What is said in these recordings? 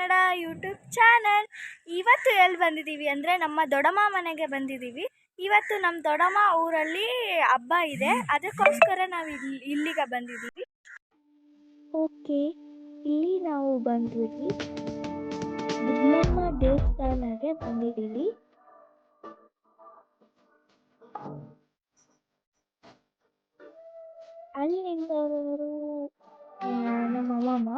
Kannada YouTube channel. ಇವತ್ತು ಎಲ್ಲಿ ಬಂದಿದ್ದೀವಿ ಅಂದರೆ ನಮ್ಮ ದೊಡ್ಡಮ್ಮ ಮನೆಗೆ ಬಂದಿದ್ದೀವಿ. ಇವತ್ತು ನಮ್ಮ ದೊಡ್ಡಮ್ಮ ಊರಲ್ಲಿ ಹಬ್ಬ ಇದೆ. ಅದಕ್ಕೋಸ್ಕರ ನಾವು ಇಲ್ಲಿ, ಇಲ್ಲಿಗೆ ಬಂದಿದ್ದೀವಿ. ಓಕೆ, ಇಲ್ಲಿ ನಾವು ಬಂದಿದ್ವಿ ದುರ್ಗಮ್ಮ ದೇವಸ್ಥಾನಕ್ಕೆ ಬಂದಿದ್ದೀವಿ. ಅಲ್ಲಿಂದ ನಮ್ಮ ಮಾಮ.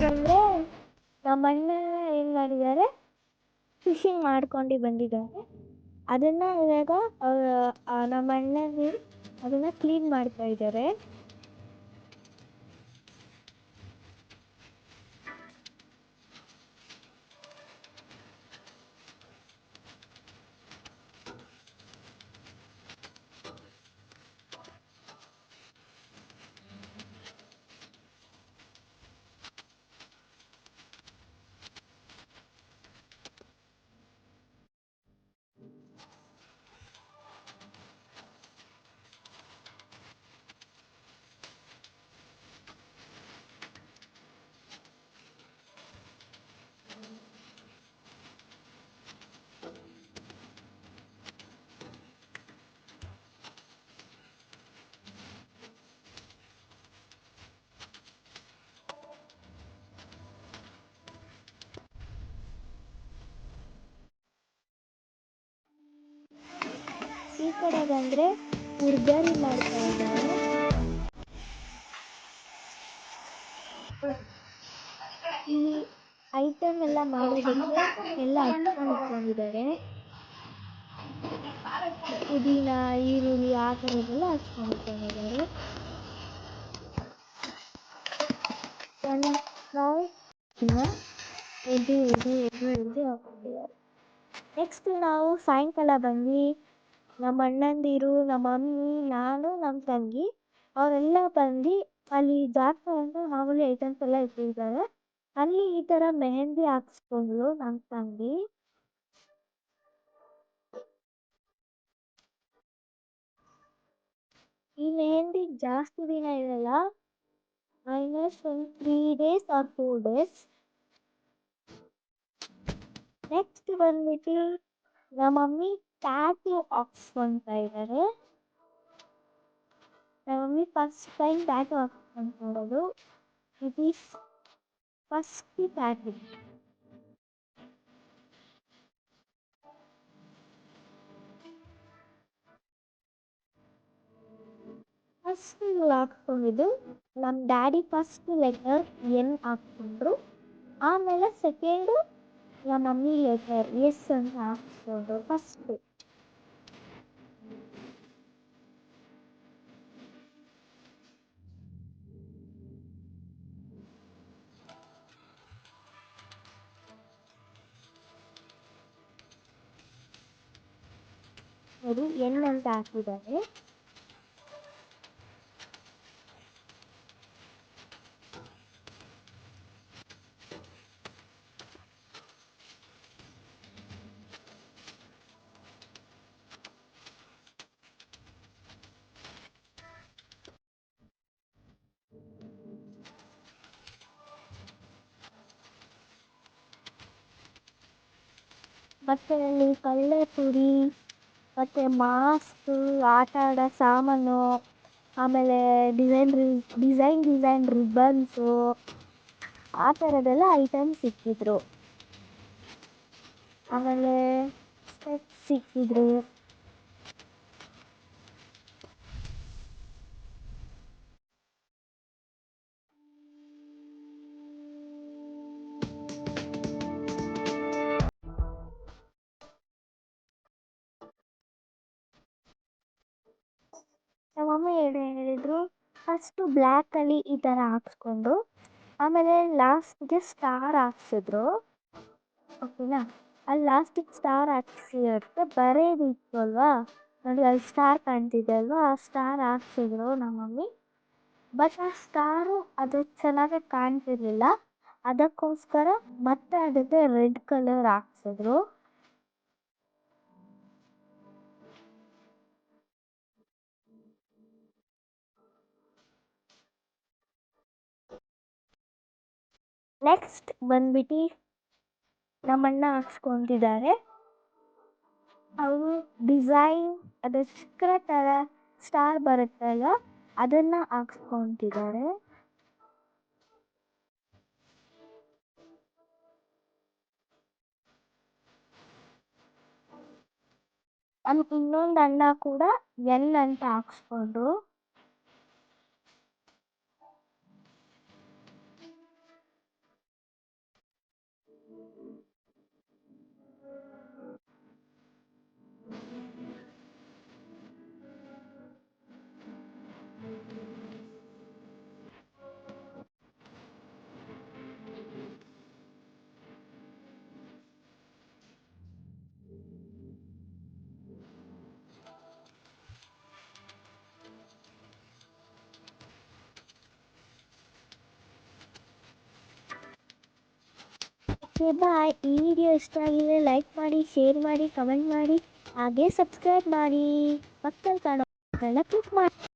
ಅಂದರೆ ನಮ್ಮ ಅಣ್ಣ ಏನು ಮಾಡಿದ್ದಾರೆ ಫಿಶಿಂಗ್ ಮಾಡ್ಕೊಂಡು ಬಂದಿದ್ದಾರೆ. ಅದನ್ನು ಇವಾಗ ನಮ್ಮ ಅಣ್ಣನಿಗೆ ಅದನ್ನು ಕ್ಲೀನ್ ಮಾಡ್ತಾ ಇದ್ದಾರೆ. ಈ ಕಡೆ ಬಂದರೆ ಉರ್ಗರಿ ಮಾಡ್ತಾ ಇದ್ದಾರೆ. ಈ ಐಟಮ್ ಎಲ್ಲ ಮಾಡೋದಕ್ಕೆ ಎಲ್ಲ ಹಚ್ಕೊಂಡು ಪುದೀನ, ಈರುಳ್ಳಿ ಆ ಥರದ್ದೆಲ್ಲ ಹಚ್ಕೊಂಡು ನೆಕ್ಸ್ಟ್ ನಾವು ಸಾಯಂಕಾಲ ಬಂದು ನಮ್ಮ ಅಣ್ಣಂದಿರು ನಮ್ಮ ಮಮ್ಮಿ ನಾನು ನಮ್ಮ ತಂಗಿ ಅವರೆಲ್ಲ ಬಂದು ಅಲ್ಲಿ ಜಾತ್ರೆ ಮಾಮೂಲಿ ಐಟಮ್ಸ್ ಎಲ್ಲ ಇಟ್ಟಿರ್ತಾರೆ. ಅಲ್ಲಿ ಈ ತರ ಮೆಹಂದಿ ಹಾಕ್ಸ್ಕೊಂಡ್ರು ನಮ್ಮ ತಂಗಿ. ಈ ಮೆಹಂದಿ ಜಾಸ್ತಿ ದಿನ ಇರಲ್ಲ. ಆಲ್ಮೋಸ್ಟ್ ಒಂದು three days or four days next ಬಂದ್ಬಿಟ್ಟು ನಮ್ಮ ಮಮ್ಮಿ ಟ್ಯಾಟು ಹಾಕ್ಸ್ಕೊತಾ ಇದ್ದಾರೆ ನಮ್ಮ ಮಮ್ಮಿ ಫಸ್ಟ್ ಟೈಮ್ ಟ್ಯಾಟೂ ಹಾಕ್ಸ್ಕೊಂಡು ನೋಡೋದು it is first tattoo first ಹಾಕ್ಕೊಂಡಿದ್ದು ನಮ್ಮ ಡ್ಯಾಡಿ ಫಸ್ಟ್ ಲೆಟರ್ ಎನ್ ಹಾಕ್ಕೊಂಡ್ರು. ಆಮೇಲೆ ಸೆಕೆಂಡು ನಮ್ಮ ಮಮ್ಮಿ ಲೆಟರ್ ಎಸ್ ಅಂತ ಹಾಕ್ಸ್ಕೊಂಡ್ರು ಫಸ್ಟು ನೋಡಿ ಎನ್ ಅಂತ ಹಾಕಿದ್ದಾರೆ. ಮತ್ತೆ ಅಲ್ಲಿ ಕಲ್ಲರ್ ಪುಡಿ ಮತ್ತು ಮಾಸ್ಕು, ಆಟ ಆಡೋ ಸಾಮಾನು, ಆಮೇಲೆ ಡಿಸೈನ್ ಡಿಸೈನ್ ಡಿಸೈನ್ ರಿಬ್ಬನ್ಸು, ಆ ಥರದ್ದೆಲ್ಲ ಐಟಮ್ಸ್ ಸಿಕ್ಕಿದ್ರು. ಆಮೇಲೆ ಸ್ಪೆಕ್ಸ್ ಸಿಕ್ಕಿದ್ರು. ಮಮ್ಮಿ ಏನು ಹೇಳಿದ್ರು ಫಸ್ಟು ಬ್ಲ್ಯಾಕಲ್ಲಿ ಈ ಥರ ಹಾಕ್ಸ್ಕೊಂಡು ಆಮೇಲೆ ಲಾಸ್ಟ್ಗೆ ಸ್ಟಾರ್ ಹಾಕ್ಸಿದ್ರು. ಓಕೆನಾ ಅಲ್ಲಿ ಲಾಸ್ಟಿಗೆ ಸ್ಟಾರ್ ಹಾಕ್ಸಿರುತ್ತೆ ಬರೆಯೋದಿತ್ತು ಅಲ್ವಾ? ನೋಡಿ, ಅಲ್ಲಿ ಸ್ಟಾರ್ ಕಾಣ್ತಿದೆ ಅಲ್ವಾ? ಆ ಸ್ಟಾರ್ ಹಾಕ್ಸಿದ್ರು ನಮ್ಮ ಮಮ್ಮಿ. ಬಟ್ ಆ ಸ್ಟಾರು ಅದು ಚೆನ್ನಾಗಿ ಕಾಣ್ತಿರ್ಲಿಲ್ಲ. ಅದಕ್ಕೋಸ್ಕರ ಮತ್ತೆ ಅದಕ್ಕೆ ರೆಡ್ ಕಲರ್ ಹಾಕ್ಸಿದ್ರು. ನೆಕ್ಸ್ಟ್ ಬಂದ್ಬಿಟ್ಟು ನಮ್ಮಣ್ಣ ಹಾಕ್ಸ್ಕೊಂತಿದ್ದಾರೆ ಅವರು ಡಿಸೈನ್ ಅದು ಚಕ್ರ ಥರ ಸ್ಟಾರ್ ಬರುತ್ತಲ್ಲ, ಅದನ್ನು ಹಾಕ್ಸ್ಕೊಂತಿದ್ದಾರೆ ನಮ್ಮ ಇನ್ನೊಂದು ಅಣ್ಣ ಕೂಡ ಎಲ್ ಅಂತ ಹಾಕ್ಸ್ಕೊಂಡ್ರು. ಓಕೆ, ಬಾಯ್. ಈ ವಿಡಿಯೋ ಇಷ್ಟ ಆಗಿದ್ರೆ ಲೈಕ್ ಮಾಡಿ ಶೇರ್ ಮಾಡಿ ಕಮೆಂಟ್ ಮಾಡಿ, ಹಾಗೆ ಸಬ್ಸ್ಕ್ರೈಬ್ ಮಾಡಿ. ಪಕ್ಕದಲ್ಲಿ ಕಾಣೋ ಕ್ಲಿಕ್ ಮಾಡಿ.